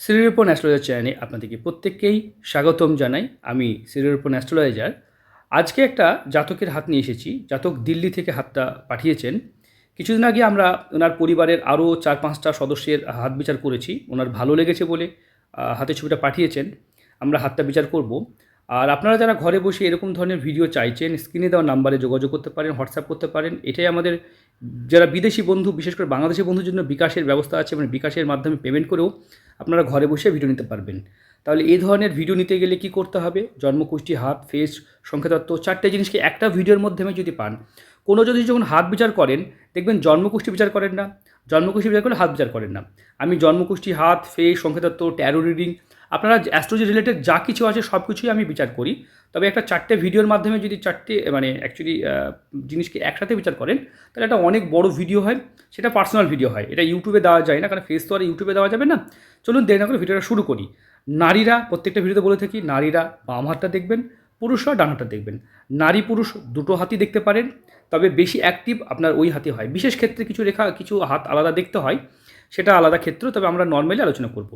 Shrirupan astrologer চ্যানেলে আপনাদেরকে প্রত্যেককেই স্বাগতম জানাই। আমি শ্রীরূপন অ্যাস্ট্রোলজার আজকে একটা জাতকের হাত নিয়ে এসেছি। জাতক দিল্লি থেকে হাতটা পাঠিয়েছেন। কিছুদিন আগে আমরা ওনার পরিবারের আরও চার পাঁচটা সদস্যের হাত বিচার করেছি। ওনার ভালো লেগেছে বলে হাতে ছবিটা পাঠিয়েছেন। আমরা হাতটা বিচার করব। আর আপনারা যারা ঘরে বসে এরকম ধরনের ভিডিও চাইছেন স্ক্রিনে দেওয়া নাম্বারে যোগাযোগ করতে পারেন হোয়াটসঅ্যাপ করতে পারেন, এটাই আমাদের যারা বিদেশি বন্ধু, বিশেষ করে বাংলাদেশি বন্ধুর জন্য বিকাশের ব্যবস্থা আছে মানে বিকাশের মাধ্যমে পেমেন্ট করেও আপনারা ঘরে বসে ভিডিও নিতে পারবেন। তাহলে এই ধরনের ভিডিও নিতে গেলে কি করতে হবে? জন্মকুষ্টি হাত ফেস সংখ্যাতত্ত্ব চারটে জিনিসকে একটা ভিডিওর মাধ্যমে যদি পান, কোনো যদি যখন হাত বিচার করেন, দেখবেন জন্মকুষ্টি বিচার করেন না। জন্মকুষ্টি বিচার করলে হাত বিচার করেন না। আমি জন্মকুষ্টি হাত ফেস সংখ্যাতত্ত্ব ট্যারো রিডিং আপনারা অ্যাস্ট্রোলজি রিলেটেড যা কিছু আছে সব কিছুই আমি বিচার করি। তবে একটা চারটে ভিডিওর মাধ্যমে যদি চারটে মানে অ্যাকচুয়ালি জিনিসকে একসাথে বিচার করেন, তাহলে একটা অনেক বড় ভিডিও হয়, সেটা পার্সোনাল ভিডিও হয়। এটা ইউটিউবে দেওয়া যায় না, কারণ ফেস তো আর ইউটিউবে দেওয়া যাবে না। চলুন দেরি না করে ভিডিওটা শুরু করি। নারীরা, প্রত্যেকটা ভিডিওতে বলে থাকি, নারীরা বাম হাতটা দেখবেন, পুরুষরা ডান হাতটা দেখবেন। নারী পুরুষ দুটো হাতই দেখতে পারেন, তবে বেশি অ্যাক্টিভ আপনার ওই হাতে হয়। বিশেষ ক্ষেত্রে কিছু রেখা, কিছু হাত আলাদা দেখতে হয়, সেটা আলাদা ক্ষেত্র, তবে আমরা নর্মালি আলোচনা করব।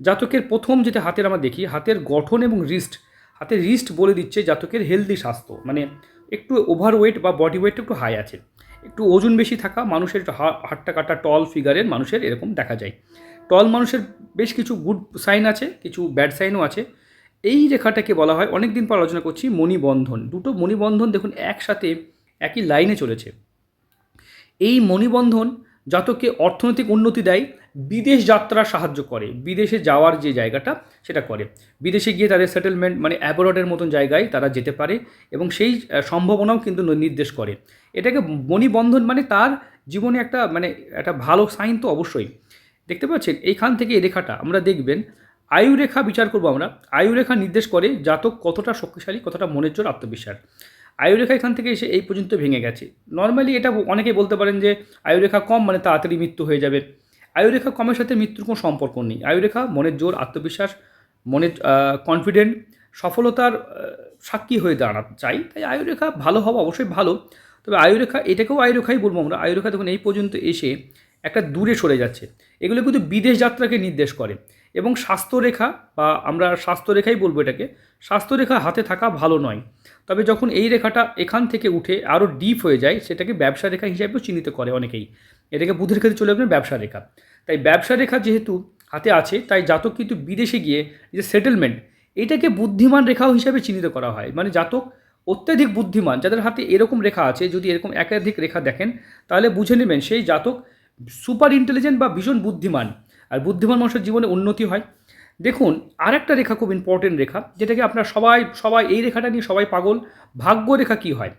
জাতকের প্রথম যেটা হাতের আমরা দেখি, হাতের গঠন এবং রিস্ট হাতের রিস্ট বলে দিচ্ছে জাতকের হেলদি স্বাস্থ্য। মানে একটু ওভারওয়েট বা বডি ওয়েট একটু হাই আছে। একটু ওজন বেশি থাকা মানুষের হাট্টা কাটা টল ফিগারের মানুষের এরকম দেখা যায়। টল মানুষের বেশ কিছু গুড সাইন আছে, কিছু ব্যাড সাইনও আছে। এই রেখাটাকে বলা হয় অনেক দিন পর আলোচনা করছি, মণিবন্ধন। দুটো মণিবন্ধন দেখুন একসাথে একই লাইনে চলেছে। এই মণিবন্ধন জাতককে অর্থনৈতিক উন্নতি দেয় বিদেশ যাত্রা সাহায্য করে, বিদেশে যাওয়ার যে জায়গাটা সেটা করে। বিদেশে গিয়ে তাদের সেটেলমেন্ট মানে অ্যাবরডের মতন জায়গায় তারা যেতে পারে এবং সেই সম্ভাবনাও কিন্তু নির্দেশ করে। এটাকে মণিবন্ধন মানে তার জীবনে একটা মানে একটা ভালো সাইন তো অবশ্যই। দেখতে পাচ্ছেন, এইখান থেকে এই রেখাটা আমরা দেখবেন আয়ুরেখা বিচার করব আমরা। আয়ুরেখা নির্দেশ করে জাতক কতটা শক্তিশালী, কতটা মনের জোর আত্মবিশ্বাস আয়ুরেখা এখান থেকে এসে এই পর্যন্ত ভেঙে গেছে। নর্মালি এটা অনেকেই বলতে পারেন যে আয়ুরেখা কম মানে তাড়াতাড়ি মৃত্যু হয়ে যাবে। আয়ুরেখা কমের সাথে মৃত্যুর কোনো সম্পর্ক নেই। আয়ুরেখা মনের জোর, আত্মবিশ্বাস, মনের কনফিডেন্ট সফলতার সাক্ষী হয়ে দাঁড়াতে চাই। তাই আয়ুরেখা ভালো হওয়া অবশ্যই ভালো। তবে আয়ুরেখা, এটাকেও আয়ুরেখাই বলব আমরা, আয়ুরেখা দেখুন এই পর্যন্ত এসে একটা দূরে সরে যাচ্ছে। এগুলো কিন্তু বিদেশ যাত্রাকে নির্দেশ করে। এবং স্বাস্থ্যরেখা বা আমরা স্বাস্থ্যরেখাই বলব এটাকে, স্বাস্থ্যরেখা হাতে থাকা ভালো নয়। তবে যখন এই রেখাটা এখান থেকে উঠে আরও ডিপ হয়ে যায়, সেটাকে ব্যবসা রেখা হিসাবেও চিহ্নিত করে অনেকেই। এটাকে বুধের ক্ষেত্রে চলে যাবেন ব্যবসা রেখা তাই ব্যবসা রেখা যেহেতু হাতে আছে, তাই জাতক কিন্তু বিদেশে গিয়ে যে সেটেলমেন্ট এটাকে বুদ্ধিমান রেখাও হিসাবে চিহ্নিত করা হয়। মানে জাতক অত্যাধিক বুদ্ধিমান, যাদের হাতে এরকম রেখা আছে, যদি এরকম একাধিক রেখা দেখেন, তাহলে বুঝে নেবেন সেই জাতক সুপার ইন্টেলিজেন্ট বা ভীষণ বুদ্ধিমান। আর বুদ্ধিমান মানুষের জীবনে উন্নতি হয়। দেখুন আর একটা রেখা খুব ইম্পর্টেন্ট রেখা, যেটাকে আপনার সবাই সবাই, এই রেখাটা নিয়ে সবাই পাগল ভাগ্য রেখা কী হয়?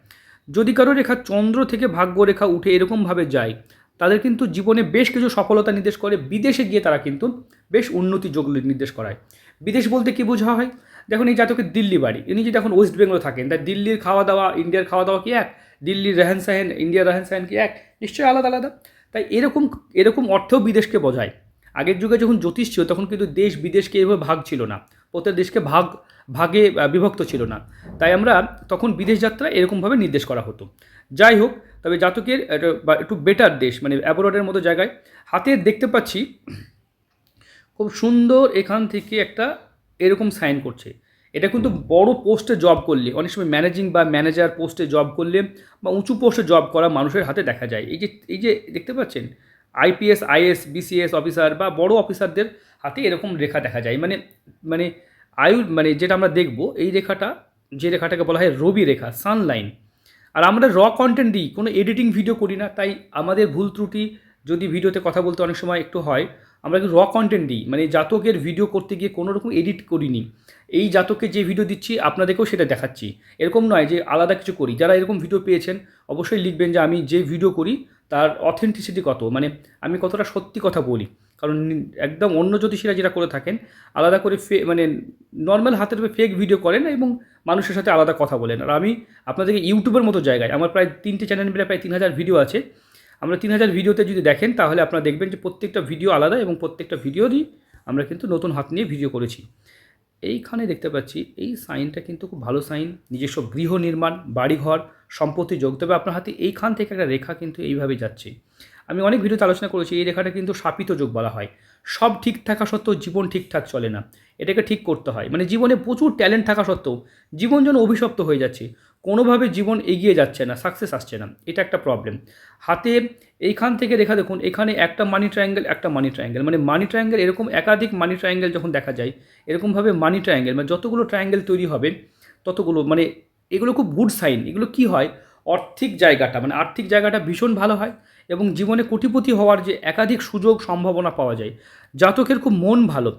যদি কারও রেখা চন্দ্র থেকে ভাগ্য রেখা উঠে এরকমভাবে যায় তাদের কিন্তু জীবনে বেশ কিছু সফলতা নির্দেশ করে। বিদেশে গিয়ে তারা কিন্তু বেশ উন্নতি যোগ নির্দেশ করায়। বিদেশ বলতে কি বোঝা হয়? দেখুন, এই জাতকের দিল্লি বাড়ি। ইনি যদি এখন ওয়েস্ট বেঙ্গলে থাকেন তাই দিল্লির খাওয়া দাওয়া ইন্ডিয়ার খাওয়া দাওয়া কি এক? দিল্লির রেহেন সাহেন ইন্ডিয়ার রেহেন সাহেন কি এক? নিশ্চয়ই আলাদা আলাদা। তাই এরকম এরকম অর্থেও বিদেশকে বোঝায়। আগের যুগে যখন জ্যোতিষ ছিল, তখন কিন্তু দেশ বিদেশকে এভাবে ভাগ ছিল না। প্রত্যেক দেশকে ভাগ, ভাগে বিভক্ত ছিল না। তাই আমরা তখন বিদেশ যাত্রা এরকমভাবে নির্দেশ করা হতো। যাই হোক তবে জাতকের বা একটু বেটার দেশ মানে অ্যাবরোডের মতো জায়গায়। হাতে দেখতে পাচ্ছি, খুব সুন্দর এখান থেকে একটা এরকম সাইন করছে। এটা কিন্তু বড় পোস্টে জব করলে, অনেক সময় ম্যানেজিং বা ম্যানেজার পোস্টে জব করলে বা উঁচু পোস্টে জব করা মানুষের হাতে দেখা যায়। এই যে এই যে দেখতে পাচ্ছেন আইপিএস আইএস বিসিএস অফিসার বা বড় অফিসারদের হাতে এরকম রেখা দেখা যায়। মানে মানে আয়ু মানে যেটা আমরা দেখব, এই রেখাটা, যে রেখাটাকে বলা হয় রবি রেখা সানলাইন আর আমরা র কন্টেন্ট দিই, কোনো এডিটিং ভিডিও করি না, তাই আমাদের ভুল ত্রুটি যদি ভিডিওতে কথা বলতে অনেক সময় একটু হয়, আমরা র কন্টেন্ট দিই মানে জাতকের ভিডিও করতে গিয়ে কোনো রকম এডিট করিনি। এই জাতককে যে ভিডিও দিচ্ছি, আপনাদেরকেও সেটা দেখাচ্ছি। এরকম নয় যে আলাদা কিছু করি। যারা এরকম ভিডিও পেয়েছেন, অবশ্যই লিখবেন যে আমি যে ভিডিও করি, তার অথেন্টিসিটি কত? মানে আমি কতটা সত্যি কথা বলি? কারণ একদম অন্য জ্যোতিষীরা যেটা করে থাকেন, আলাদা করে ফে মানে নর্মাল হাতের উপরে ফেক ভিডিও করেন এবং মানুষের সাথে আলাদা কথা বলেন। আর আমি আপনাদেরকে ইউটিউবের মতো জায়গায়, আমার প্রায় তিনটে চ্যানেল মিলে প্রায় তিন হাজার ভিডিও আছে। আমরা তিন হাজার ভিডিওতে যদি দেখেন, তাহলে আপনারা দেখবেন যে প্রত্যেকটা ভিডিও আলাদা এবং প্রত্যেকটা ভিডিও ভিডিওরই আমরা কিন্তু নতুন হাত নিয়ে ভিডিও করেছি। এইখানে দেখতে পাচ্ছি, এই সাইনটা কিন্তু খুব ভালো সাইন নিজস্ব গৃহ নির্মাণ, বাড়িঘর, সম্পত্তি যোগ। তবে আপনার হাতে এইখান থেকে একটা রেখা কিন্তু এইভাবে যাচ্ছে। আমি অনেক ভিডিওতে আলোচনা করেছি, এই রেখাটা কিন্তু শাপিত যোগ বলা হয়। সব ঠিক থাকা সত্ত্বেও জীবন ঠিকঠাক চলে না। এটাকে ঠিক করতে হয়। মানে জীবনে প্রচুর ট্যালেন্ট থাকা সত্ত্বেও জীবন যেন অভিশপ্ত হয়ে যাচ্ছে। কোনোভাবে জীবন এগিয়ে যাচ্ছে না, সাকসেস আসছে না। এটা একটা প্রবলেম হাতে এইখান থেকে রেখা দেখুন, এখানে একটা মানি ট্রায়াঙ্গেল একটা মানি ট্রায়াঙ্গেল মানে মানি ট্রায়াঙ্গেল এরকম একাধিক মানি ট্রায়াঙ্গেল যখন দেখা যায়, এরকমভাবে মানি ট্রায়াঙ্গেল মানে যতগুলো ট্রায়াঙ্গেল তৈরি হবে, ততগুলো মানে এগুলো খুব গুড সাইন এগুলো কি হয়? আর্থিক জায়গাটা মানে আর্থিক জায়গাটা ভীষণ ভালো হয় এবং জীবনে কোটিপতি হওয়ার যে একাধিক সুযোগ সম্ভাবনা পাওয়া যায়, জাতকের খুব মন ভালো,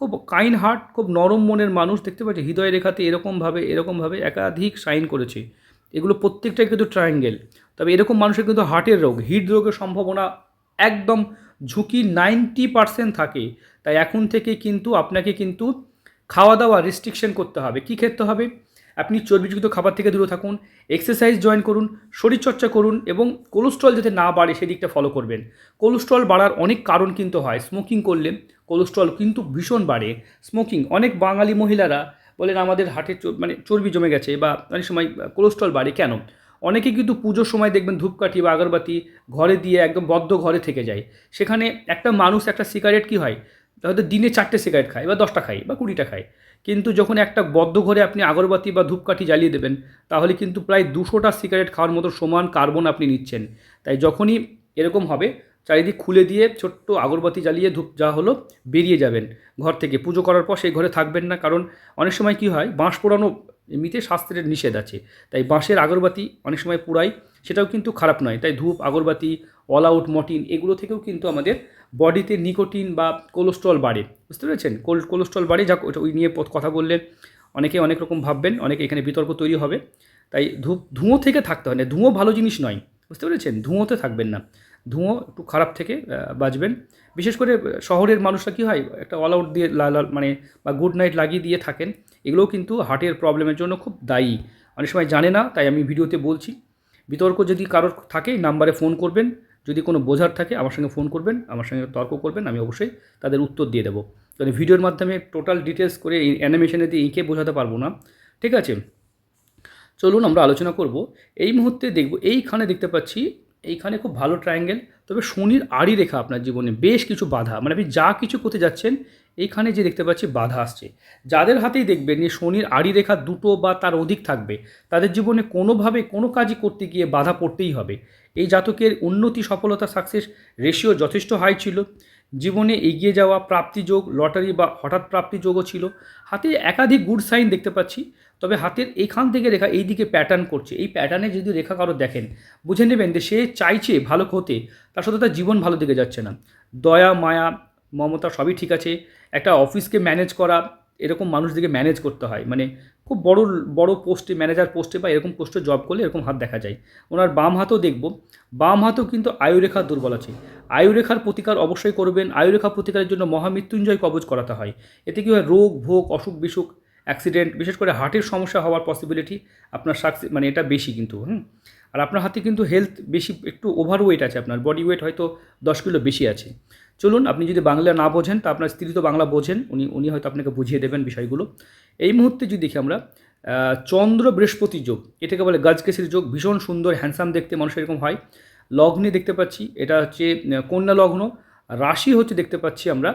খুব কাইন্ড হার্ট খুব নরম মনের মানুষ, দেখতে পাচ্ছি হৃদয় রেখাতে এরকমভাবে এরকমভাবে একাধিক সাইন করেছে। এগুলো প্রত্যেকটাই কিন্তু ট্রায়াঙ্গেল তবে এরকম মানুষের কিন্তু হার্টের রোগ, হৃদরোগের সম্ভাবনা একদম ঝুঁকি নাইনটি পার্সেন্ট থাকে, তাই এখন থেকে কিন্তু আপনাকে কিন্তু খাওয়া দাওয়া রেস্ট্রিকশন করতে হবে। কী খেতে হবে? আপনি চর্বিযুক্ত খাবার থেকে দূরে থাকুন এক্সারসাইজ জয়েন করুন, শরীরচর্চা করুন এবং কোলেস্ট্রল যাতে না বাড়ে সেদিকটা ফলো করবেন। কোলেস্ট্রল বাড়ার অনেক কারণ কিন্তু হয়। স্মোকিং করলে কোলেস্ট্রল কিন্তু ভীষণ বাড়ে। স্মোকিং অনেক বাঙালি মহিলারা বলেন আমাদের চর- মানে চর্বি জমে গেছে বা অনেক সময় কোলেস্ট্রল বাড়ে কেন? অনেকে কিন্তু পুজোর সময় দেখবেন ধূপকাঠি বা আগরবাতি ঘরে দিয়ে একদম বদ্ধ ঘরে থেকে যায়। সেখানে একটা মানুষ একটা সিগারেট কি হয়? হয়তো দিনে চারটে সিগারেট খায় বা দশটা খায় বা কুড়িটা খায়। কিন্তু যখন একটা বদ্ধ ঘরে আপনি আগরবাতি বা ধূপকাঠি জ্বালিয়ে দেবেন, তাহলে কিন্তু প্রায় দুশোটা সিগারেট খাওয়ার মতো সমান কার্বন আপনি নিচ্ছেন। তাই যখনই এরকম হবে, চারিদিক খুলে দিয়ে ছোট্ট আগরবাতি জ্বালিয়ে ধূপ যা হলো বেরিয়ে যাবেন ঘর থেকে। পুজো করার পর সেই ঘরে থাকবেন না, কারণ অনেক সময় কি হয়, বাঁশ পোড়ানো এমনিতে শাস্ত্রের নিষেধ আছে। তাই বাঁশের আগরবাতি অনেক সময় পুড়াই সেটাও কিন্তু খারাপ নয়। তাই ধূপ, আগরবাতি অল আউট মটিন এগুলো থেকেও কিন্তু আমাদের বডিতে নিকোটিন বা কোলেস্ট্রল বাড়ে। বুঝতে পেরেছেন? কোল, কোলেস্ট্রল বাড়ে, যা ওই নিয়ে কথা বললে অনেকে অনেক রকম ভাববেন, অনেকে এখানে বিতর্ক তৈরি হবে। তাই ধূপ, ধুঁয়ো থেকে থাকতে হয় না। ধুঁয়ো ভালো জিনিস নয়। বুঝতে পেরেছেন? ধুঁয়োতে থাকবেন না। ধুঁয়ো, একটু খারাপ থেকে বাঁচবেন। বিশেষ করে শহরের মানুষরা কী হয়, একটা অল আউট দিয়ে মানে বা গুড নাইট লাগিয়ে দিয়ে থাকেন। এগুলোও কিন্তু হার্টের প্রবলেমের জন্য খুব দায়ী। অনেক সময় জানে না, তাই আমি ভিডিওতে বলছি। বিতর্ক যদি কারোর থাকে নাম্বারে ফোন করবেন। যদি কোনো বোঝার থাকে, আমার সঙ্গে ফোন করবেন, আমার সঙ্গে তর্ক করবেন, আমি অবশ্যই তাদের উত্তর দিয়ে দেবো। কারণ ভিডিওর মাধ্যমে টোটাল ডিটেলস করে এই অ্যানিমেশনে দিয়ে এঁকে বোঝাতে পারব না। ঠিক আছে? চলুন আমরা আলোচনা করব। এই মুহূর্তে দেখব, এইখানে দেখতে পাচ্ছি এইখানে খুব ভালো ট্রায়াঙ্গেল তবে শনির আড়ি রেখা আপনার জীবনে বেশ কিছু বাধা মানে আপনি যা কিছু করতে যাচ্ছেন, এইখানে যে দেখতে পাচ্ছি বাধা আসছে। যাদের হাতেই দেখবেন যে শনির আড়ি রেখা দুটো বা তার অধিক থাকবে, তাদের জীবনে কোনোভাবে কোনো কাজই করতে গিয়ে বাধা পড়তেই হবে। এই জাতকের উন্নতি, সফলতা সাকসেস রেশিও যথেষ্ট হাই ছিল। জীবনে এগিয়ে যাওয়া প্রাপ্তিযোগ লটারি বা হঠাৎ প্রাপ্তিযোগও ছিল। হাতে একাধিক গুড সাইন দেখতে পাচ্ছি। তবে হাতের এইখান থেকে রেখা এই দিকে প্যাটার্ন করছে। এই প্যাটার্নে যদি রেখা কারও দেখেন, বুঝে নেবেন যে সে চাইছে ভালো হতে, তার সাথে তার জীবন ভালো দিকে যাচ্ছে না। দয়া, মায়া, মমতা সবই ঠিক আছে। একটা অফিসকে ম্যানেজ করা, এরকম মানুষদেরকে ম্যানেজ করতে হয়। মানে খুব বড় বড় পোস্টে ম্যানেজার পোস্টে বা এরকম পোস্টে জব করলে এরকম হাত দেখা যায়। ওনার বাম হাতও দেখব। বাম হাতও কিন্তু আয়ুরেখা দুর্বল আছে। আয়ুরেখার প্রতিকার অবশ্যই করবেন। আয়ুরেখা প্রতিকারের জন্য মহামৃত্যুঞ্জয় কবচ করাতে হয়। এতে কী হয়? রোগ, ভোগ অসুখ বিসুখ অ্যাক্সিডেন্ট বিশেষ করে হার্টের সমস্যা হওয়ার পসিবিলিটি আপনার সাকসে মানে এটা বেশি কিন্তু, হুম? আর আপনার হাতে কিন্তু হেলথ বেশি, একটু ওভার ওয়েট আছে আপনার বডি ওয়েট হয়তো দশ কিলো বেশি আছে। চলুন, আপনি যদি বাংলা না বোঝেন, তা আপনার স্ত্রী তো বাংলা বোঝেন, উনি উনি হয়তো আপনাকে বুঝিয়ে দেবেন বিষয়গুলো। এই মুহূর্তে যদি দেখি আমরা চন্দ্র বৃহস্পতি যোগ, এটাকে বলে গাজকেসির যোগ, ভীষণ সুন্দর হ্যান্ডসাম দেখতে মানুষ এরকম হয়। লগ্নে দেখতে পাচ্ছি, এটা হচ্ছে কন্যা লগ্ন, রাশি হচ্ছে দেখতে পাচ্ছি আমরা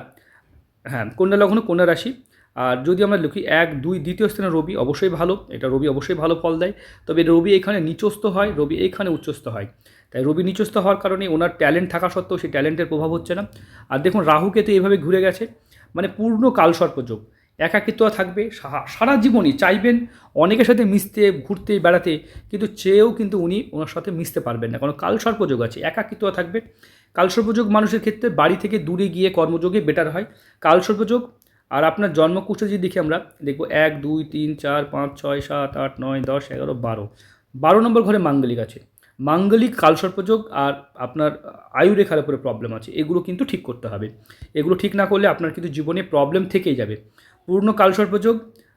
হ্যাঁ কন্যা লগ্ন, কন্যা রাশি। আর যদি আমরা লিখি এক, দুই, দ্বিতীয় স্থানে রবি, অবশ্যই ভালো। এটা রবি অবশ্যই ভালো ফল দেয়। তবে রবি এখানে নিচস্থ হয়, রবি এইখানে উচ্চস্থ হয়। তাই রবি নিচস্থ হওয়ার কারণে ওনার ট্যালেন্ট থাকা সত্ত্বেও সেই ট্যালেন্টের প্রভাব হচ্ছে না। আর দেখুন, রাহুকে তো এইভাবে ঘুরে গেছে। মানে পূর্ণ কালসর্পযোগ একাকিত্ব থাকবে সারা জীবনই চাইবেন অনেকের সাথে মিশতে, ঘুরতে, বেড়াতে, কিন্তু চেয়েও কিন্তু উনি ওনার সাথে মিশতে পারবেন না। কারণ কালসর্পযোগ আছে। একাকিত্ব থাকবে। কালসর্পযোগ মানুষের ক্ষেত্রে বাড়ি থেকে দূরে গিয়ে কর্মযোগে বেটার হয়। কালসর্পযোগ আর আপনার জন্মকুষ্ঠে যদি দেখি আমরা, দেখব এক, দুই, তিন, চার, পাঁচ, ছয়, সাত, আট, নয়, দশ, এগারো, বারো। বারো নম্বর ঘরে মাঙ্গলিক আছে। মাঙ্গলিক কালসর্পযোগ আর আপনার আয়ুরেখার উপরে প্রবলেম আছে। এগুলো কিন্তু ঠিক করতে হবে। এগুলো ঠিক না করলে আপনার কিন্তু জীবনে প্রবলেম থেকেই যাবে। পূর্ণ কালসর্পযোগ,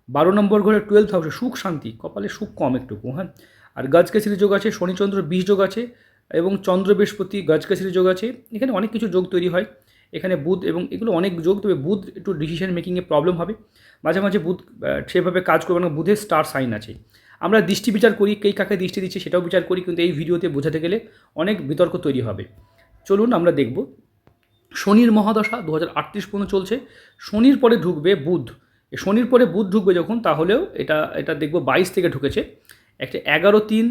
বারো নম্বর ঘরে টুয়েলভ হাউসে সুখ শান্তি, কপালে সুখ কম একটুকু হ্যাঁ? আর গাজকেসরি যোগ আছে, শনিচন্দ্র বিষ যোগ আছে এবং চন্দ্র বৃহস্পতি গাজকেসরি যোগ আছে। এখানে অনেক কিছু যোগ তৈরি হয়। এখানে বুধ এবং এগুলো অনেক যোগ, তবে বুধ একটু ডিসিশন মেকিংয়ে প্রবলেম হবে। মাঝে মাঝে বুধ সেভাবে কাজ করবে না বুধের স্টার সাইন আছে। আমরা দৃষ্টি বিচার করি, কে কাকে দৃষ্টি দিচ্ছে সেটাও বিচার করি, কিন্তু এই ভিডিওতে বোঝাতে গেলে অনেক বিতর্ক তৈরি হবে। চলুন আমরা দেখব। শনির মহাদশা দু হাজার আটত্রিশ পর্যন্ত চলছে। শনির পরে ঢুকবে বুধ। শনির পরে বুধ ঢুকবে যখন, তাহলেও এটা এটা দেখব বাইশ থেকে ঢুকেছে। একটা এগারো তিন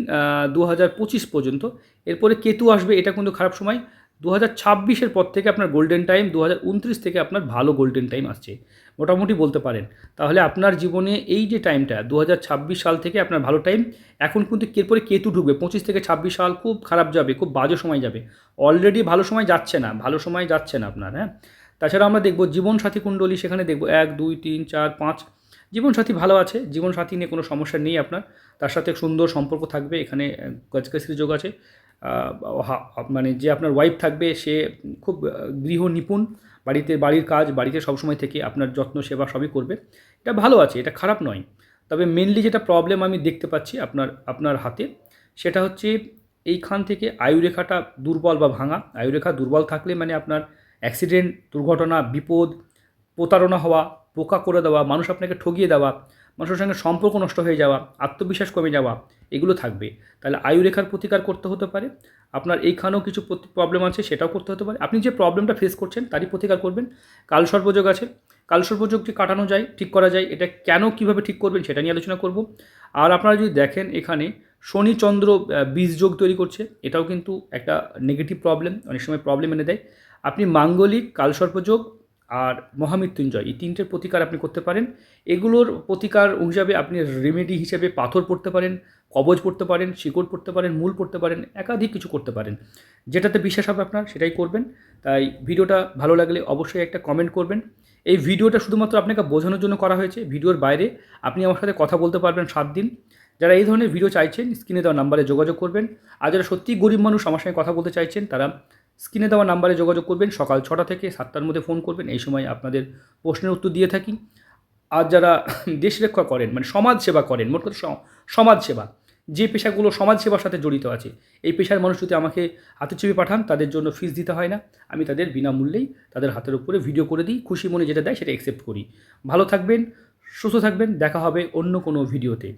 দু পঁচিশ পর্যন্ত। এরপরে কেতু আসবে, এটা কিন্তু খারাপ সময়। দু হাজার ছাব্বিশের পর থেকে আপনার গোল্ডেন টাইম দু হাজার উনত্রিশ থেকে আপনার ভালো গোল্ডেন টাইম আসছে। মোটামুটি বলতে পারেন। তাহলে আপনার জীবনে এই যে টাইমটা দু হাজার ছাব্বিশ সাল থেকে আপনার ভালো টাইম এখন কিন্তু এরপরে কেতু ঢুকবে। পঁচিশ থেকে ছাব্বিশ সাল খুব খারাপ যাবে, খুব বাজে সময় যাবে। অলরেডি ভালো সময় যাচ্ছে না, ভালো সময় যাচ্ছে না আপনার হ্যাঁ? তাছাড়া আমরা দেখব জীবনসাথী কুণ্ডলী, সেখানে দেখব এক, দুই, তিন, চার, পাঁচ। জীবনসাথী ভালো আছে, জীবনসাথী নিয়ে কোনো সমস্যা নেই আপনার। তার সাথে সুন্দর সম্পর্ক থাকবে, এখানে গজকাশ্রী যোগ আছে। মানে যে আপনার ওয়াইফ থাকবে, সে খুব গৃহ নিপুণ, বাড়িতে, বাড়ির কাজ, বাড়িতে সবসময় থেকে আপনার যত্ন, সেবা সবই করবে। এটা ভালো আছে, এটা খারাপ নয়। তবে মেনলি যেটা প্রবলেম আমি দেখতে পাচ্ছি আপনার আপনার হাতে, সেটা হচ্ছে এইখান থেকে আয়ুরেখাটা দুর্বল বা ভাঙা। আয়ুরেখা দুর্বল থাকলে মানে আপনার অ্যাক্সিডেন্ট দুর্ঘটনা, বিপদ, প্রতারণা হওয়া, পোকা করে দেওয়া, মানুষ আপনাকে ঠগিয়ে দেওয়া মানুষের সঙ্গে সম্পর্ক নষ্ট হয়ে যাওয়া, আত্মবিশ্বাস কমে যাওয়া, এগুলো থাকবে। তাহলে আয়ুরেখার প্রতিকার করতে হতে পারে। আপনার এইখানেও কিছু প্রবলেম আছে, সেটাও করতে হতে পারে। আপনি যে প্রবলেমটা ফেস করছেন, তারই প্রতিকার করবেন। কালসর্পযোগ আছে। কালসর্পযোগটি কাটানো যায়, ঠিক করা যায়। এটা কেন, কীভাবে ঠিক করবেন, সেটা নিয়ে আলোচনা করব। আর আপনারা যদি দেখেন এখানে শনি চন্দ্র বীজ যোগ তৈরি করছে। এটাও কিন্তু একটা নেগেটিভ প্রবলেম অনেক সময় প্রবলেম এনে দেয়। আপনি মাঙ্গলিক কালসর্পযোগ আর মহামৃত্যুঞ্জয়, এই তিনটের প্রতিকার আপনি করতে পারেন। এগুলোর প্রতিকার হিসাবে আপনি রেমেডি হিসেবে পাথর পড়তে পারেন, কবজ পড়তে পারেন, শিকড় পড়তে পারেন, মূল পড়তে পারেন, একাধিক কিছু করতে পারেন। যেটাতে বিশ্বাস হবে আপনার, সেটাই করবেন। তাই ভিডিওটা ভালো লাগলে অবশ্যই একটা কমেন্ট করবেন। এই ভিডিওটা শুধুমাত্র আপনাকে বোঝানোর জন্য করা হয়েছে, ভিডিওর বাইরে। আপনি আমার সাথে কথা বলতে পারবেন সাত দিন। যারা এই ধরনের ভিডিও চাইছেন স্ক্রিনে দেওয়া নাম্বারে যোগাযোগ করবেন। আর যারা সত্যিই গরিব মানুষ আমার সঙ্গে কথা বলতে চাইছেন, তারা স্ক্রিনে দেওয়া নাম্বারে যোগাযোগ করবেন, সকাল ছটা থেকে সাতটার মধ্যে ফোন করবেন, এই সময় আপনাদের প্রশ্নের উত্তর দিয়ে থাকি। আর যারা দেশ রক্ষা করেন মানে সমাজ সেবা করেন, মোট কথা সমাজ সেবা, যে পেশাগুলো সমাজ সেবার সাথে জড়িত আছে, এই পেশার মানুষ যদি আমাকে হাতে ছবি পাঠান, তাদের জন্য ফিস দিতে হয় না। আমি তাদের বিনামূল্যেই তাদের হাতের উপরে ভিডিও করে দিই, খুশি মনে যেটা দেয় সেটা অ্যাকসেপ্ট করি। ভালো থাকবেন, সুস্থ থাকবেন, দেখা হবে অন্য কোনো ভিডিওতে